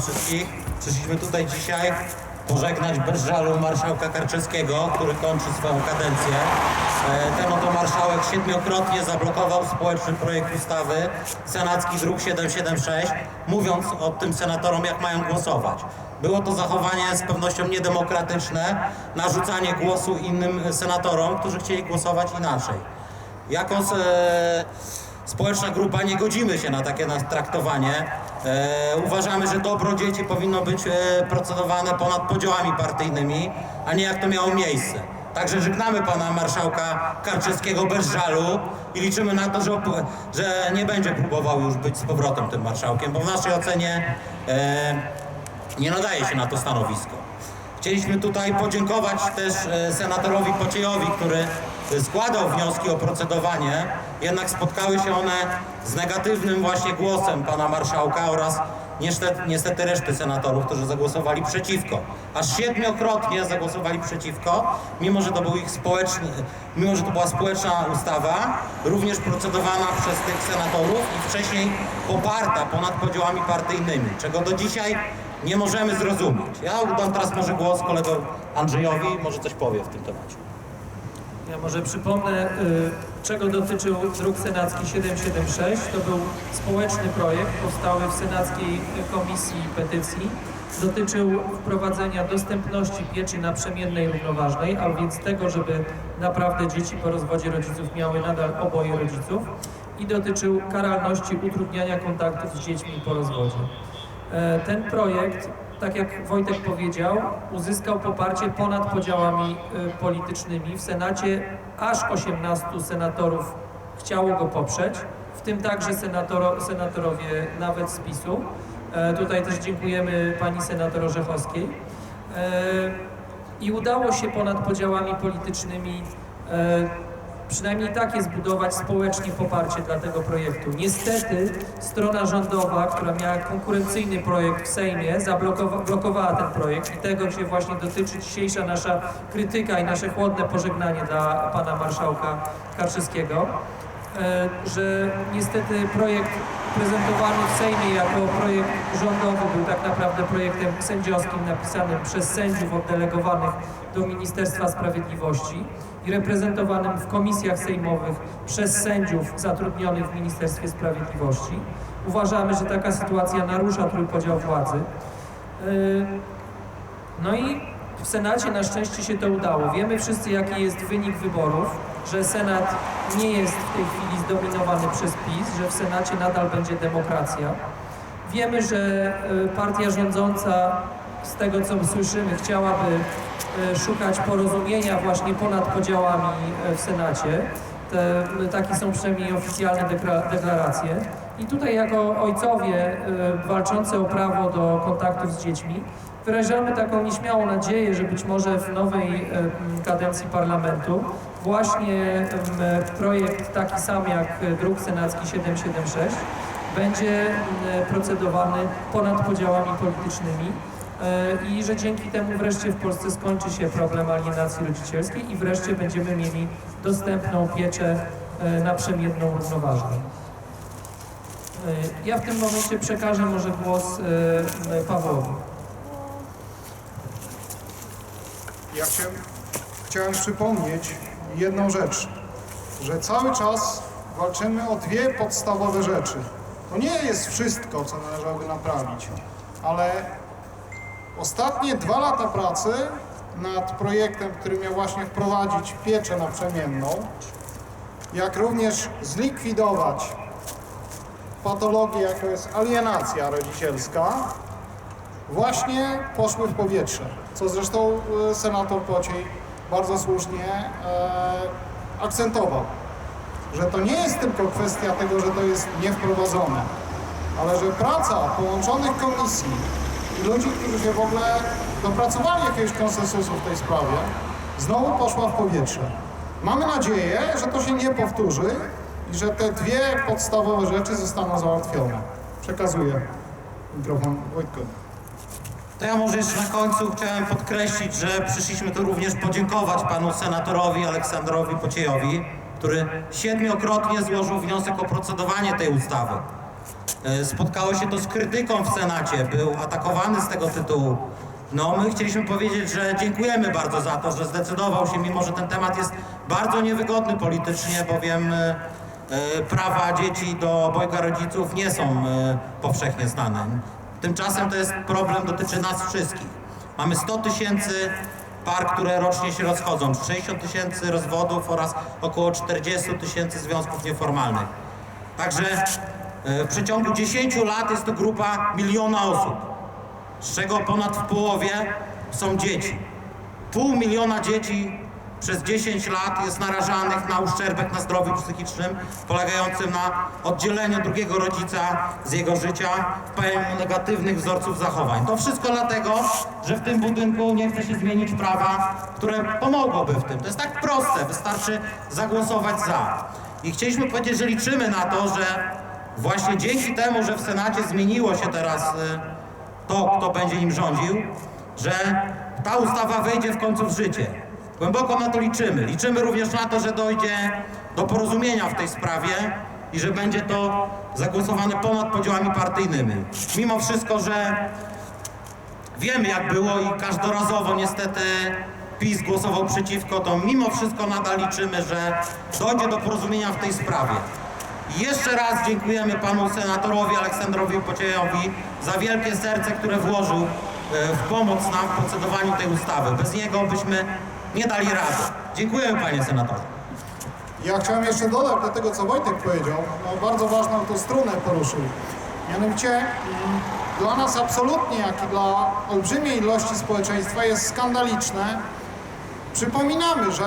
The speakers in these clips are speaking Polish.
wszystkich. Przyszliśmy tutaj dzisiaj pożegnać bez żalu marszałka Karczewskiego, który kończy swoją kadencję. E, Ten oto marszałek siedmiokrotnie zablokował społeczny projekt ustawy senacki druk 776, mówiąc o tym senatorom, jak mają głosować. Było to zachowanie z pewnością niedemokratyczne, narzucanie głosu innym senatorom, którzy chcieli głosować inaczej. Jako e, społeczna grupa nie godzimy się na takie traktowanie. E, uważamy, że dobro dzieci powinno być e, procedowane ponad podziałami partyjnymi, a nie jak to miało miejsce. Także żegnamy pana marszałka Karczewskiego bez żalu i liczymy na to, że, że nie będzie próbował już być z powrotem tym marszałkiem, bo w naszej ocenie e, nie nadaje się na to stanowisko. Chcieliśmy tutaj podziękować też e, senatorowi Pociejowi, który składał wnioski o procedowanie, jednak spotkały się one z negatywnym właśnie głosem pana marszałka oraz niestety, niestety reszty senatorów, którzy zagłosowali przeciwko. Aż siedmiokrotnie zagłosowali przeciwko, mimo że to był ich społeczny, mimo że to była społeczna ustawa, również procedowana przez tych senatorów i wcześniej poparta ponad podziałami partyjnymi, czego do dzisiaj nie możemy zrozumieć. Ja oddam teraz może głos kolego Andrzejowi, może coś powie w tym temacie. Ja może przypomnę, y, czego dotyczył druk senacki 776. To był społeczny projekt powstały w Senackiej Komisji Petycji. Dotyczył wprowadzenia dostępności pieczy naprzemiennej równoważnej, a więc tego, żeby naprawdę dzieci po rozwodzie rodziców miały nadal oboje rodziców i dotyczył karalności utrudniania kontaktów z dziećmi po rozwodzie. E, Ten projekt, tak jak Wojtek powiedział, uzyskał poparcie ponad podziałami e, politycznymi. W Senacie aż 18 senatorów chciało go poprzeć, w tym także senatoro, senatorowie nawet z PiSu. E, Tutaj też dziękujemy pani senator Orzechowskiej. E, I udało się ponad podziałami politycznymi e, przynajmniej takie zbudować społecznie poparcie dla tego projektu. Niestety strona rządowa, która miała konkurencyjny projekt w Sejmie, zablokowała ten projekt i tego się właśnie dotyczy dzisiejsza nasza krytyka i nasze chłodne pożegnanie dla pana marszałka Karczewskiego, e, że niestety projekt prezentowany w Sejmie jako projekt rządowy był tak naprawdę projektem sędziowskim napisanym przez sędziów oddelegowanych do Ministerstwa Sprawiedliwości i reprezentowanym w komisjach sejmowych przez sędziów zatrudnionych w Ministerstwie Sprawiedliwości. Uważamy, że taka sytuacja narusza trójpodział władzy. Yy, No i w Senacie na szczęście się to udało. Wiemy wszyscy, jaki jest wynik wyborów, że Senat nie jest w tej chwili zdominowany przez PiS, że w Senacie nadal będzie demokracja. Wiemy, że y, partia rządząca, z tego co słyszymy, chciałaby y, szukać porozumienia właśnie ponad podziałami y, w Senacie. Te, takie są przynajmniej oficjalne dekla- deklaracje. I tutaj jako ojcowie walczący o prawo do kontaktów z dziećmi wyrażamy taką nieśmiałą nadzieję, że być może w nowej kadencji parlamentu właśnie projekt taki sam jak druk senacki 776 będzie procedowany ponad podziałami politycznymi e, i że dzięki temu wreszcie w Polsce skończy się problem alienacji rodzicielskiej i wreszcie będziemy mieli dostępną pieczę e, naprzemienną równoważną. E, Ja w tym momencie przekażę może głos Pawłowi. Ja chciałem, chciałem przypomnieć jedną rzecz, że cały czas walczymy o dwie podstawowe rzeczy. To nie jest wszystko, co należałoby naprawić, ale ostatnie dwa lata pracy nad projektem, który miał właśnie wprowadzić pieczę naprzemienną, jak również zlikwidować patologię, jaką jest alienacja rodzicielska, właśnie poszły w powietrze, co zresztą e, senator Pociej bardzo słusznie e, akcentował, że to nie jest tylko kwestia tego, że to jest niewprowadzone, ale że praca połączonych komisji i ludzi, którzy się w ogóle dopracowali jakiegoś konsensusu w tej sprawie, znowu poszła w powietrze. Mamy nadzieję, że to się nie powtórzy i że te dwie podstawowe rzeczy zostaną załatwione. Przekazuję mikrofon Wojtkowi. To ja może jeszcze na końcu chciałem podkreślić, że przyszliśmy tu również podziękować panu senatorowi Aleksandrowi Pociejowi, który siedmiokrotnie złożył wniosek o procedowanie tej ustawy. E, Spotkało się to z krytyką w Senacie, był atakowany z tego tytułu. No, my chcieliśmy powiedzieć, że dziękujemy bardzo za to, że zdecydował się, mimo że ten temat jest bardzo niewygodny politycznie, bowiem e, e, prawa dzieci do obojga rodziców nie są powszechnie znane. Tymczasem to jest problem, dotyczy nas wszystkich. Mamy 100 tysięcy par, które rocznie się rozchodzą, 60 tysięcy rozwodów oraz około 40 tysięcy związków nieformalnych. Także e, w przeciągu 10 lat jest to grupa miliona osób, z czego ponad w połowie są dzieci. Pół miliona dzieci przez 10 lat jest narażanych na uszczerbek na zdrowiu psychicznym, polegającym na oddzieleniu drugiego rodzica z jego życia, wpajaniu negatywnych wzorców zachowań. To wszystko dlatego, że w tym budynku nie chce się zmienić prawa, które pomogłoby w tym. To jest tak proste, wystarczy zagłosować za. I chcieliśmy powiedzieć, że liczymy na to, że właśnie dzięki temu, że w Senacie zmieniło się teraz y, to, kto będzie nim rządził, że ta ustawa wejdzie w końcu w życie. Głęboko na to liczymy. Liczymy również na to, że dojdzie do porozumienia w tej sprawie i że będzie to zagłosowane ponad podziałami partyjnymi. Mimo wszystko, że wiemy jak było i każdorazowo niestety PiS głosował przeciwko, to mimo wszystko nadal liczymy, że dojdzie do porozumienia w tej sprawie. Jeszcze raz dziękujemy panu senatorowi Aleksandrowi Pociejowi za wielkie serce, które włożył e, w pomoc nam w procedowaniu tej ustawy. Bez niego byśmy nie dali rady. Dziękujemy panie senatorze. Ja chciałem jeszcze dodać do tego, co Wojtek powiedział, no, bardzo ważną tu strunę poruszył. Mianowicie mm, dla nas absolutnie, jak i dla olbrzymiej ilości społeczeństwa jest skandaliczne. Przypominamy, że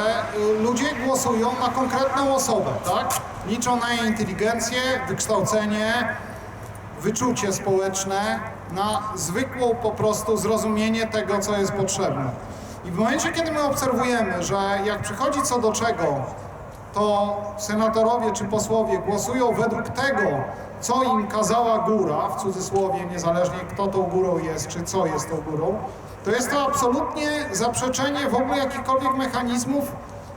y, ludzie głosują na konkretną osobę, tak? Liczą na jej inteligencję, wykształcenie, wyczucie społeczne, na zwykłą po prostu zrozumienie tego, co jest potrzebne. I w momencie, kiedy my obserwujemy, że jak przychodzi co do czego, to senatorowie czy posłowie głosują według tego, co im kazała góra, w cudzysłowie, niezależnie kto tą górą jest, czy co jest tą górą, to jest to absolutnie zaprzeczenie w ogóle jakichkolwiek mechanizmów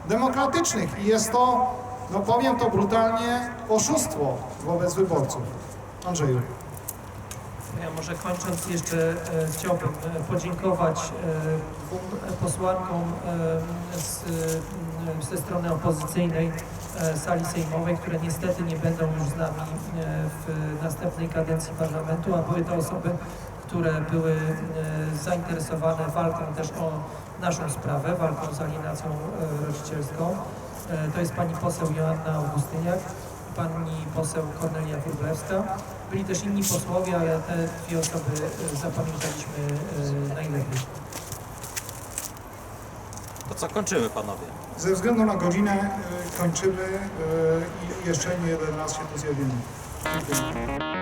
demokratycznych i jest to, no powiem to brutalnie, oszustwo wobec wyborców. Andrzeju. Może kończąc jeszcze e, chciałbym e, podziękować dwóm e, posłankom z, ze strony opozycyjnej sali sejmowej, które niestety nie będą już z nami w następnej kadencji parlamentu, a były to osoby, które były zainteresowane walką też o naszą sprawę, walką z alienacją rodzicielską. To jest pani poseł Joanna Augustyniak, pani poseł Kornelia Wróblewska. Byli też inni posłowie, ale te dwie osoby e, zapamiętaliśmy e, najlepiej. To co, kończymy panowie? Ze względu na godzinę y, kończymy i jeszcze nie jeden raz się tu zjawimy. Dziękuję.